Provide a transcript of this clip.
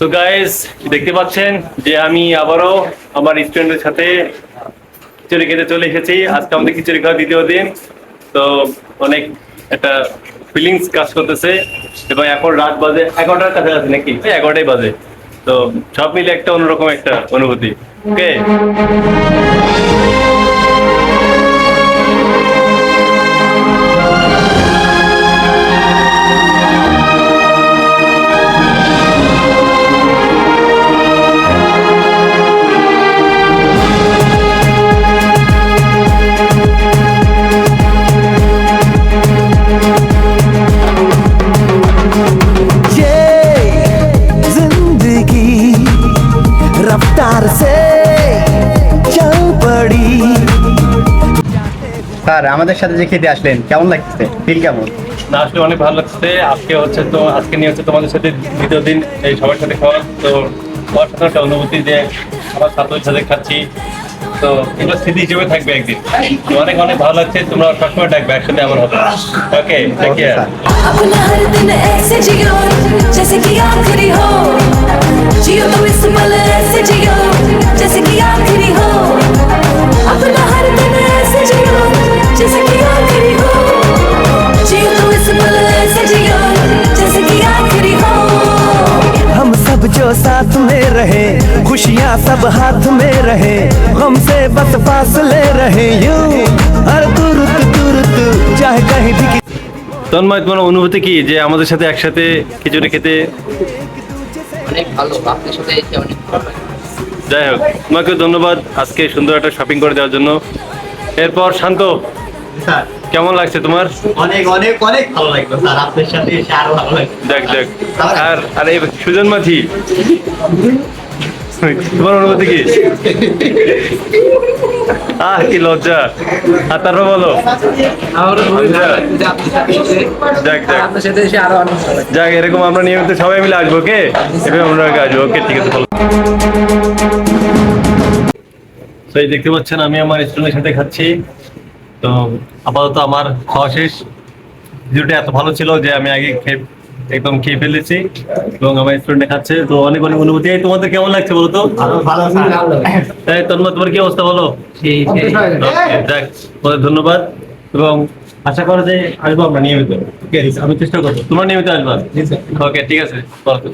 তো গাইস দেখতে পাচ্ছেন যে আমি আবারও আমার স্টুডেন্টের সাথে খিচুড়ি খেতে চলে এসেছি। আজকে আমাদের খিচুড়ি খাওয়া দ্বিতীয় দিন। তো অনেক একটা ফিলিংস কাজ করতেছে। এবং এখন রাত বাজে এগারোটার কাছাকাছি নাকি? এগারোটাই বাজে। তো সব মিলে একটা অন্যরকম একটা অনুভূতি। ওকে স্যার আমাদের সাথে যে খেতে আসলেন কেমন লাগতেছে ফিল কেমন না আসলে অনেক ভালো লাগছে আজকে হচ্ছে তো আজকে নিয়ে হচ্ছে তোমাদের সাথে দ্বিতীয় দিন এই সবার সাথে খাওয়া তো তোমার সাথে একটা অনুভূতি যে আমার ছাত্রের সাথে খাচ্ছি তো এগুলো স্মৃতি হিসেবে থাকবে একদিন তো অনেক অনেক ভালো লাগছে তোমরা সবসময় ডাকবে একসাথে আমার হবে okay take okay care sir अपना हर दिन ऐसे जियो जैसे कि आखिरी हो जियो तो इस पल ऐसे जियो रहे खुशियाँ सब हाथ में रहे हमसे बस फासले रहे यूं हर तुरत तुरत चाहे कहीं भी তন্ময় তোমার অনুভূতি কি যে আমাদের সাথে একসাথে খিচুড়ি খেতে অনেক ভালো আপনার সাথে এসে অনেক ভালো লাগে। যাই হোক তোমাকে ধন্যবাদ আজকে সুন্দর একটা শপিং করে দেওয়ার জন্য এরপর শান্ত স্যার। কেমন লাগছে তোমার? অনেক অনেক অনেক ভালো লাগল স্যার। আপনার সাথে এসে আরও ভালো লাগল। দেখ দেখ। আর আর এই সুজন মাঝি? তোমার অনুভূতি কি? আহ কি লজ্জা। আর তারপর বলো। লাগছে লাগছে। যাক এরকম আমরা নিয়মিত সবাই মিলে আসব ওকে? এভাবে আমরা আসব ওকে ঠিক আছে এই দেখতে পাচ্ছেন আমি আমার স্টুডেন্টের সাথে খাচ্ছি। তো আপাতত আমার খাওয়া শেষ। ভিডিওটা এত ভালো ছিল যে আমি আগে খেয়ে একদম খেয়ে ফেলেছি এবং আমার স্টুডেন্ট খাচ্ছে। তো অনেক অনেক অনুভূতি। এই তোমাদের কেমন লাগছে বলো তো? ভালো তাই তন্ময় তোমার কি অবস্থা বলো? যাক তোমাদের ধন্যবাদ। এবং আশা করো যে আসব আমরা নিয়মিত। আমি চেষ্টা করব। তোমার নিয়মিত আসবা? ওকে ঠিক আছে। বলো